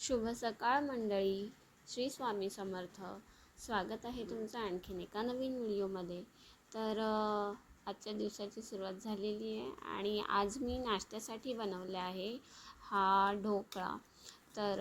शुभ सकाळ मंडळी. श्री स्वामी समर्थ. स्वागत आहे तुमचं आणखीन एका नवीन व्हिडिओमध्ये. तर आजच्या दिवसाची सुरुवात झालेली आहे आणि आज मी नाश्त्यासाठी बनवले आहे हा ढोकळा. तर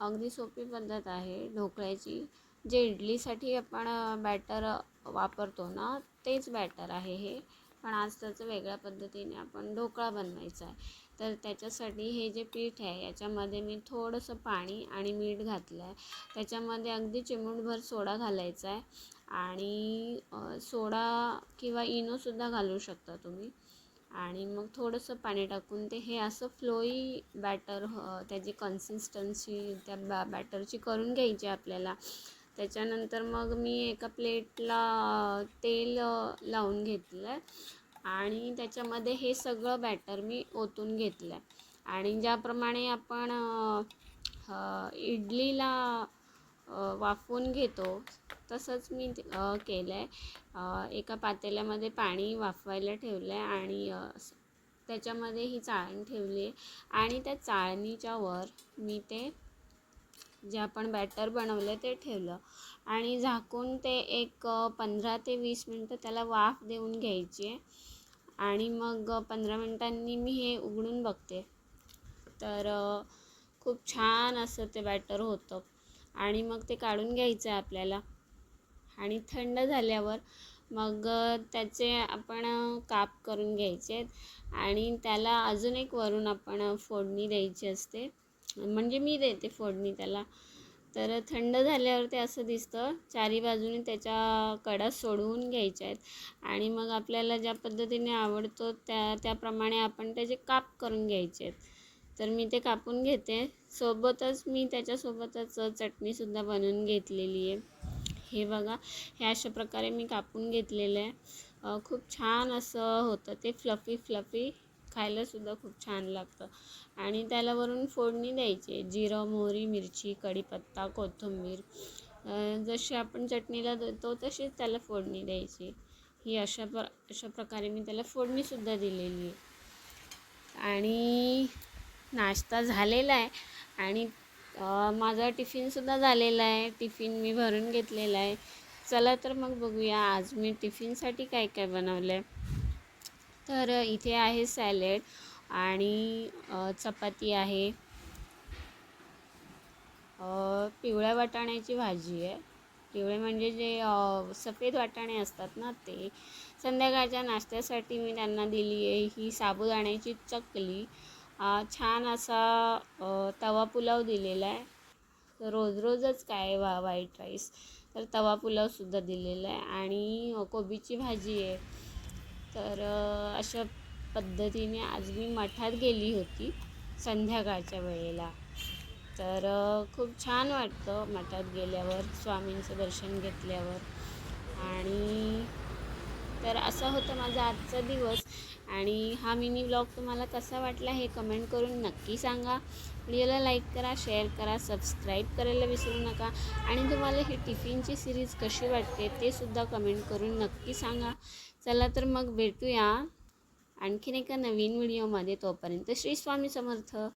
अगदी सोपी पद्धत आहे ढोकळ्याची. जे इडलीसाठी आपण बॅटर वापरतो ना तेच बॅटर आहे हे. पण आज त्याचं वेगळ्या पद्धतीने आपण ढोकळा बनवायचा आहे. तर त्याच्यासाठी हे जे पीठ आहे याच्यामध्ये मी थोडंसं पाणी आणि मीठ घातलं आहे. त्याच्यामध्ये अगदी चिमूटभर सोडा घालायचा आहे. आणि सोडा किंवा इनोसुद्धा घालू शकता तुम्ही. आणि मग थोडंसं पाणी टाकून ते हे असं फ्लोई बॅटर त्याची कन्सिस्टन्सी त्या बॅ बॅटरची करून घ्यायची आपल्याला. त्याच्यानंतर मग मी एका प्लेटला तेल लावून घेतलं आहे आणि त्याच्यामध्ये हे सगळं बॅटर मी ओतून घेतलं आहे आणि ज्याप्रमाणे आपण इडलीला वाफवून घेतो तसंच मी केलं आहे एका पातेल्यामध्ये पाणी वाफवायला ठेवलं आहे आणि त्याच्यामध्ये ही चाळण ठेवली आहे आणि त्या चाळणीच्या वर मी ते जे आपण बॅटर बनवलं ते ठेवलं. आणि झाकून ते एक पंधरा ते वीस मिनटं त्याला वाफ देऊन घ्यायची आहे आणि मग पंधरा मिनटांनी मी हे उघडून बघते. तर खूप छान असं ते बॅटर होतं. आणि मग ते काढून घ्यायचं आहे आपल्याला. आणि थंड झाल्यावर मग त्याचे आपण काप करून घ्यायचे आणि त्याला अजून एक वरून आपण फोडणी द्यायची असते. म्हणजे मी देते फोडणी त्याला. तर थंड झाल्यावर ते असं दिसतं. चारी बाजूने त्याच्या कडा सोडवून घ्यायच्या आहेत. आणि मग आपल्याला ज्या पद्धतीने आवडतो त्या त्याप्रमाणे आपण त्याचे काप करून घ्यायचे आहेत. तर मी ते कापून घेते. सोबतच मी त्याच्यासोबतच चटणीसुद्धा बनवून घेतलेली आहे. हे बघा हे अशा प्रकारे मी कापून घेतलेलं आहे. खूप छान असं होतं ते फ्लफी फ्लफी खायलासुद्धा खूप छान लागतं. आणि त्याला वरून फोडणी द्यायची. जिरं मोहरी मिरची कढीपत्ता कोथिंबीर जशी आपण चटणीला देतो तशीच त्याला फोडणी द्यायची. ही अशा प्र अशा प्रकारे मी त्याला फोडणीसुद्धा दिलेली आहे. आणि नाश्ता झालेला आहे. आणि माझा टिफिनसुद्धा झालेला आहे. टिफिन मी भरून घेतलेला आहे. चला तर मग बघूया आज मी टिफिनसाठी काय काय बनवलं आहे तर इथे आहे सॅलेड आणि चपाती आहे. पिवळ्या वाटाण्याची भाजी आहे. पिवळे म्हणजे जे सफेद वाटाणे असतात ना ते. संध्याकाळच्या नाश्त्यासाठी मी त्यांना दिली आहे ही साबुदाण्याची चकली. छान असा तवा पुलाव दिलेला आहे. रोज रोजच काय वा व्हाईट राईस. तर तवा पुलावसुद्धा दिलेला आहे आणि कोबीची भाजी आहे. तर अशा पद्धतीने आज मी मठात गेली होती संध्याकाळच्या वेळेला. तर खूप छान वाटतं मठात गेल्यावर स्वामींचं दर्शन घेतल्यावर. आणि तर असा होता माझा आजचा दिवस. आणि हा मिनी ब्लॉग तुम्हाला कसा वाटला हे कमेंट करून नक्की सांगा. व्हिडिओला लाईक करा शेअर करा सबस्क्राईब करायला विसरू नका. आणि तुम्हाला ही टिफिनची सिरीज कशी वाटते ते सुद्धा कमेंट करून नक्की सांगा. चला तर मग भेटूया आणखीन एका नवीन व्हिडिओमध्ये. तोपर्यंत श्री स्वामी समर्थ.